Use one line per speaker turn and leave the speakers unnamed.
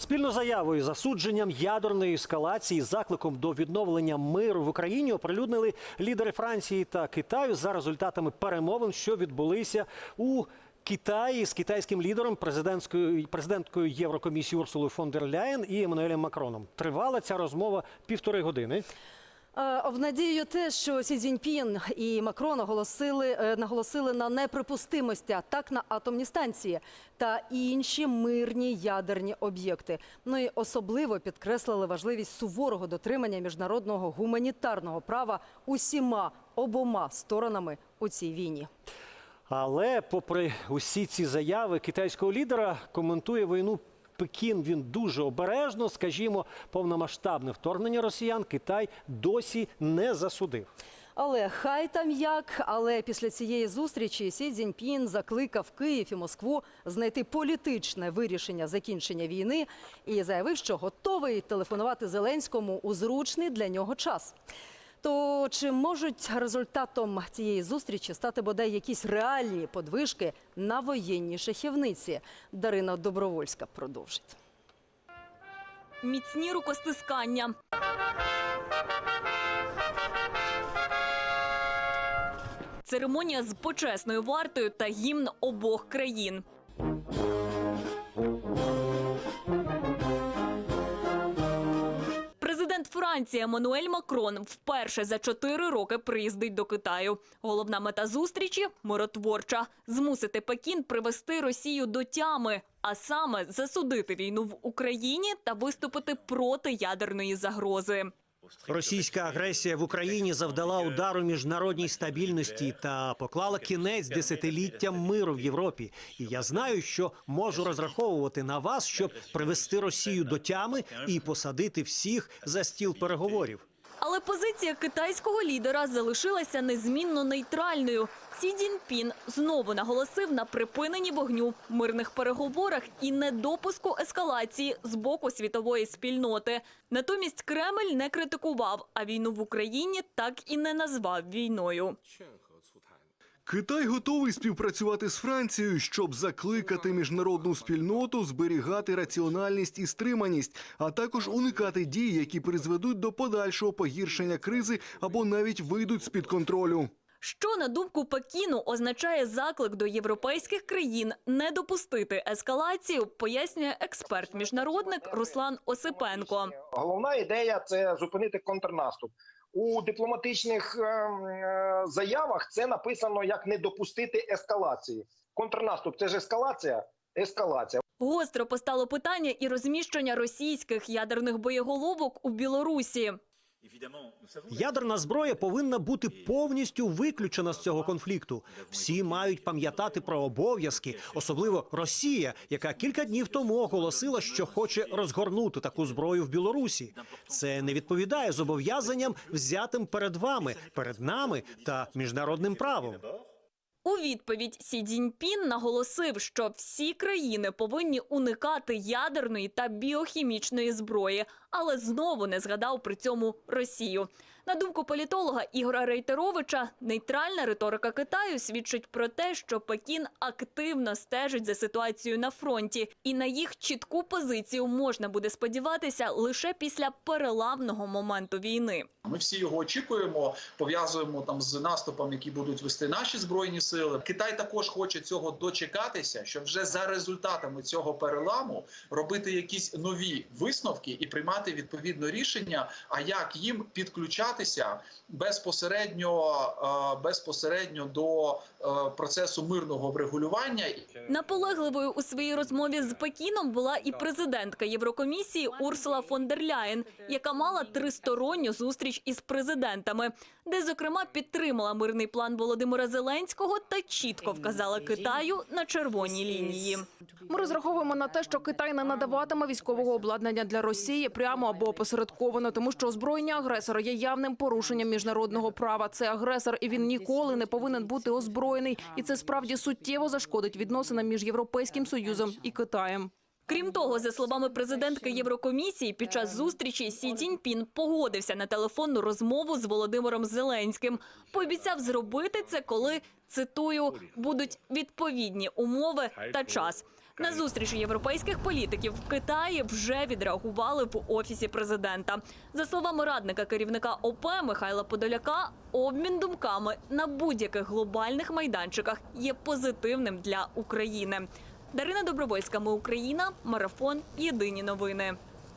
Спільно заявою засудженням ядерної ескалації, закликом до відновлення миру в Україні оприлюднили лідери Франції та Китаю за результатами перемовин, що відбулися у Китаї з китайським лідером президентською президенткою Єврокомісії Урсулою фон дер Ляєн і Еммануелем Макроном. Тривала ця розмова півтори години.
Е, В надію те, що Сі Цзіньпін і Макрон оголосили, е, наголосили на неприпустимості атак на атомні станції та інші мирні ядерні об'єкти. Ну і особливо підкреслили важливість суворого дотримання міжнародного гуманітарного права усіма обома сторонами у цій війні.
Але, попри усі ці заяви китайського лідера, коментує війну Пекін він дуже обережно. Скажімо, повномасштабне вторгнення росіян Китай досі не засудив.
Але хай там як, але після цієї зустрічі Сі Цзіньпін закликав Київ і Москву знайти політичне вирішення закінчення війни і заявив, що готовий телефонувати Зеленському у зручний для нього час. То чи можуть результатом цієї зустрічі стати бодай якісь реальні подвижки на воєнній шахівниці? Дарина Добровольська продовжить.
Міцні рукостискання. Церемонія з почесною вартою та гімн обох країн. Франції Еммануель Макрон вперше за чотири роки приїздить до Китаю. Головна мета зустрічі миротворча змусити Пекін привести Росію до тями, а саме засудити війну в Україні та виступити проти ядерної загрози.
Російська агресія в Україні завдала удару міжнародній стабільності та поклала кінець десятиліттям миру в Європі. І я знаю, що можу розраховувати на вас, щоб привести Росію до тями і посадити всіх за стіл переговорів.
Але позиція китайського лідера залишилася незмінно нейтральною. Сі Цзіньпін знову наголосив на припиненні вогню, мирних переговорах і недопуску ескалації з боку світової спільноти. Натомість Кремль не критикував, а війну в Україні так і не назвав війною.
Китай готовий співпрацювати з Францією, щоб закликати міжнародну спільноту зберігати раціональність і стриманість, а також уникати дій, які призведуть до подальшого погіршення кризи або навіть вийдуть з під контролю.
Що на думку Пекіну означає заклик до європейських країн не допустити ескалацію, пояснює експерт-міжнародник Руслан Осипенко.
Головна ідея це зупинити контрнаступ. У дипломатичних е, е, заявах це написано як не допустити ескалації. Контрнаступ це ж ескалація. Ескалація.
Гостро постало питання і розміщення російських ядерних боєголовок у Білорусі.
Ядерна зброя повинна бути повністю виключена з цього конфлікту. Всі мають пам'ятати про обов'язки, особливо Росія, яка кілька днів тому оголосила, що хоче розгорнути таку зброю в Білорусі. Це не відповідає зобов'язанням, взятим перед вами, перед нами та міжнародним правом.
У відповідь Сі Цзіньпін наголосив, що всі країни повинні уникати ядерної та біохімічної зброї, але знову не згадав при цьому Росію. На думку політолога Ігора Рейтеровича, нейтральна риторика Китаю свідчить про те, що Пекін активно стежить за ситуацією на фронті, і на їх чітку позицію можна буде сподіватися лише після переламного моменту війни.
Ми всі його очікуємо, пов'язуємо там з наступом, які будуть вести наші збройні сили. Китай також хоче цього дочекатися, щоб вже за результатами цього переламу робити якісь нові висновки і приймати відповідно рішення. А як їм підключатися безпосередньо, е, безпосередньо до е, процесу мирного врегулювання
Наполегливою у своїй розмові з Пекіном була і президентка Єврокомісії Урсула фон дер Ляєн, яка мала тристоронню зустріч із президентами, де зокрема підтримала мирний план Володимира Зеленського та чітко вказала Китаю на червоні лінії.
Ми розраховуємо на те, що Китай не надаватиме військового обладнання для Росії прямо або опосередковано, тому що озброєння агресора є явним порушенням міжнародного права. Це агресор, і він ніколи не повинен бути озброєний. І це справді суттєво зашкодить відносинам між європейським союзом і Китаєм.
Крім того, за словами президентки Єврокомісії, під час зустрічі Сі Цзіньпін погодився на телефонну розмову з Володимиром Зеленським. Пообіцяв зробити це, коли цитую будуть відповідні умови та час. На зустріч європейських політиків в Китаї вже відреагували в офісі президента. За словами радника керівника ОП Михайла Подоляка, обмін думками на будь-яких глобальних майданчиках є позитивним для України. Дарина Добровольська, ми Україна, марафон. Єдині новини.